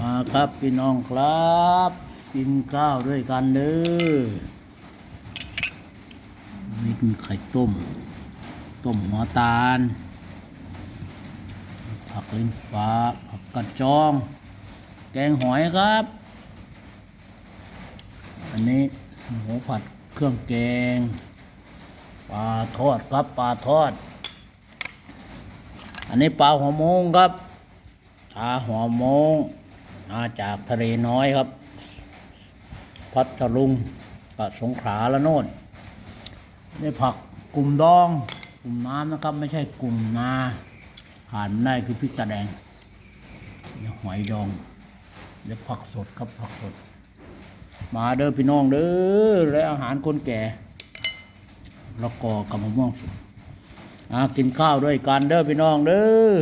มาครับพี่น้องครับ กินข้าวด้วยกันเด้อนี่เป็นไข่ต้ม ต้มหัวตาล ผักลิ้นฟ้า ผักกระจอง แกงหอยครับ อันนี้หมูผัดเครื่องแกง ปลาทอดครับปลาทอด อันนี้ปลาหัวมงครับปลาหัวโมง มาจากทะเลน้อยครับ พัทลุงกับสงขลาละโน่นนี่ผักกลุ่มดอง กลุ่มน้ำนะครับ ไม่ใช่กลุ่มนาผ่านได้คือพริกตาแดงหอยดองเดี๋ยวผักสดครับผักสด มาเด้อพี่น้องเด้อและอาหารคนแก่ล้วก็กับมะม่วงสุกกินข้าวด้วยกันเด้อพี่น้องเด้อ